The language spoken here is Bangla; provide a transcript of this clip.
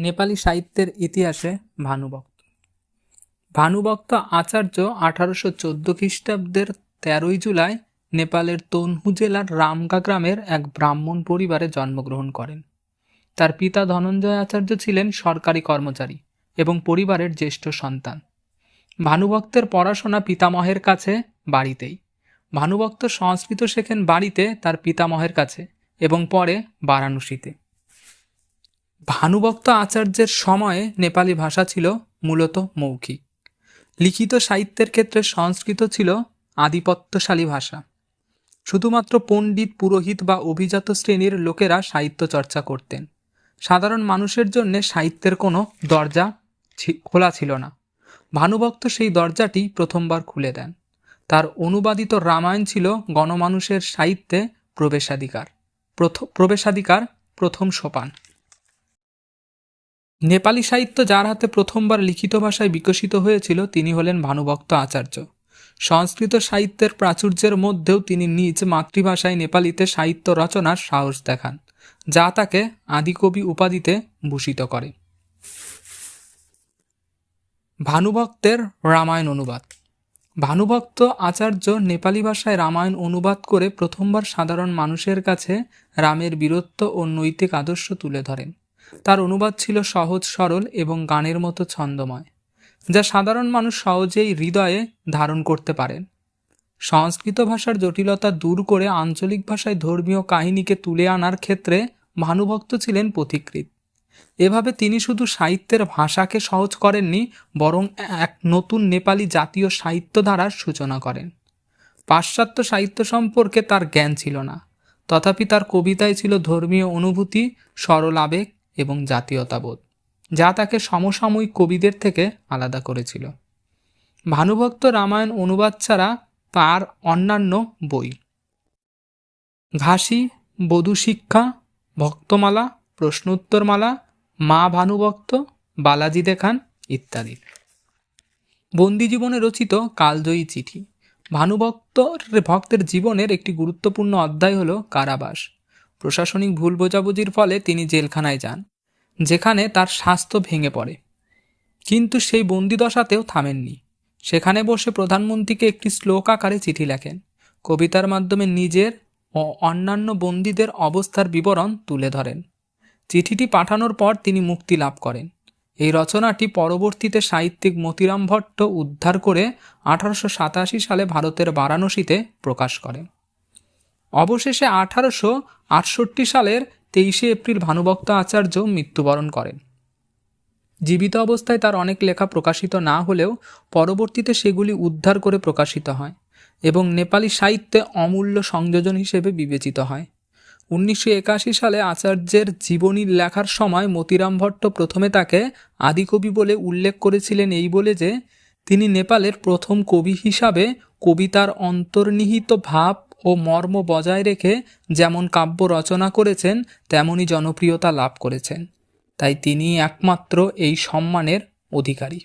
নেপালি সাহিত্যের ইতিহাসে ভানুভক্ত ভানুভক্ত আচার্য আঠারোশো চোদ্দ খ্রিস্টাব্দের তেরোই জুলাই নেপালের তনহু জেলার রামগা গ্রামের এক ব্রাহ্মণ পরিবারে জন্মগ্রহণ করেন। তার পিতা ধনঞ্জয় আচার্য ছিলেন সরকারি কর্মচারী এবং পরিবারের জ্যেষ্ঠ সন্তান। ভানুভক্তের পড়াশোনা পিতামহের কাছে বাড়িতেই। ভানুভক্ত সংস্কৃত শেখেন বাড়িতে তার পিতামহের কাছে এবং পরে বারাণসীতে। ভানুভক্ত আচার্যের সময়ে নেপালি ভাষা ছিল মূলত মৌখিক। লিখিত সাহিত্যের ক্ষেত্রে সংস্কৃত ছিল আধিপত্যশালী ভাষা। শুধুমাত্র পণ্ডিত, পুরোহিত বা অভিজাত শ্রেণির লোকেরা সাহিত্য চর্চা করতেন। সাধারণ মানুষের জন্য সাহিত্যের কোনো দরজা খোলা ছিল না। ভানুভক্ত সেই দরজাটি প্রথমবার খুলে দেন। তার অনুবাদিত রামায়ণ ছিল গণমানুষের সাহিত্যে প্রবেশাধিকার প্রবেশাধিকার প্রথম সোপান। নেপালি সাহিত্য যার হাতে প্রথমবার লিখিত ভাষায় বিকশিত হয়েছিল তিনি হলেন ভানুভক্ত আচার্য। সংস্কৃত সাহিত্যের প্রাচুর্যের মধ্যেও তিনি নিজ মাতৃভাষায় নেপালিতে সাহিত্য রচনার সাহস দেখান, যা তাকে আদিকবি উপাধিতে ভূষিত করে। ভানুভক্তের রামায়ণ অনুবাদ। ভানুভক্ত আচার্য নেপালি ভাষায় রামায়ণ অনুবাদ করে প্রথমবার সাধারণ মানুষের কাছে রামের বীরত্ব ও নৈতিক আদর্শ তুলে ধরেন। তার অনুবাদ ছিল সহজ, সরল এবং গানের মতো ছন্দময়, যা সাধারণ মানুষ সহজেই হৃদয়ে ধারণ করতে পারেন। সংস্কৃত ভাষার জটিলতা দূর করে আঞ্চলিক ভাষায় ধর্মীয় কাহিনীকে তুলে আনার ক্ষেত্রে ভানুভক্ত ছিলেন পথিকৃৎ। এভাবে তিনি শুধু সাহিত্যের ভাষাকে সহজ করেননি, বরং এক নতুন নেপালি জাতীয় সাহিত্য ধারার সূচনা করেন। পাশ্চাত্য সাহিত্য সম্পর্কে তার জ্ঞান ছিল না, তথাপি তার কবিতায় ছিল ধর্মীয় অনুভূতি, সরল আবেগ এবং জাতীয়তাবোধ, যা তাকে সমসাময়িক কবিদের থেকে আলাদা করেছিল। ভানুভক্ত রামায়ণ অনুবাদ ছাড়া তার অন্যান্য বই। ঘাসি বধূ শিক্ষা ভক্তমালা, প্রশ্নোত্তরমালা, মা ভানুভক্ত, বালাজি দেখান ইত্যাদি। বন্দি জীবনে রচিত কালজয়ী চিঠি। ভানুভক্ত ভক্তের জীবনের একটি গুরুত্বপূর্ণ অধ্যায় হল কারাবাস। প্রশাসনিক ভুল বোঝাবুঝির ফলে তিনি জেলখানায় যান। যেখানে তার স্বাস্থ্য ভেঙে পড়ে। কিন্তু সেই বন্দিদশাতেও থামেননি। সেখানে বসে প্রধানমন্ত্রীকে একটি শ্লোক আকারে চিঠি লেখেন। কবিতার মাধ্যমে নিজের ও অন্যান্য বন্দীদের অবস্থার বিবরণ তুলে ধরেন। চিঠিটি পাঠানোর পর তিনি মুক্তি লাভ করেন। এই রচনাটি পরবর্তীতে সাহিত্যিক মতিরাম ভট্ট উদ্ধার করে আঠারোশো সাতাশি সালে ভারতের বারাণসীতে প্রকাশ করেন। অবশেষে আঠারোশো আটষট্টি সালের তেইশে এপ্রিল ভানুভক্ত আচার্য মৃত্যুবরণ করেন। জীবিত অবস্থায় তার অনেক লেখা প্রকাশিত না হলেও পরবর্তীতে সেগুলি উদ্ধার করে প্রকাশিত হয় এবং নেপালি সাহিত্যে অমূল্য সংযোজন হিসেবে বিবেচিত হয়। উনিশশো একাশি সালে আচার্যের জীবনী লেখার সময় মতিরাম ভট্ট প্রথমে তাকে আদিকবি বলে উল্লেখ করেছিলেন এই বলে যে, তিনি নেপালের প্রথম কবি হিসাবে কবিতার অন্তর্নিহিত ভাব ও মর্ম বজায় রেখে যেমন কাব্য রচনা করেছেন তেমনই জনপ্রিয়তা লাভ করেছেন। তাই তিনি একমাত্র এই সম্মানের অধিকারী।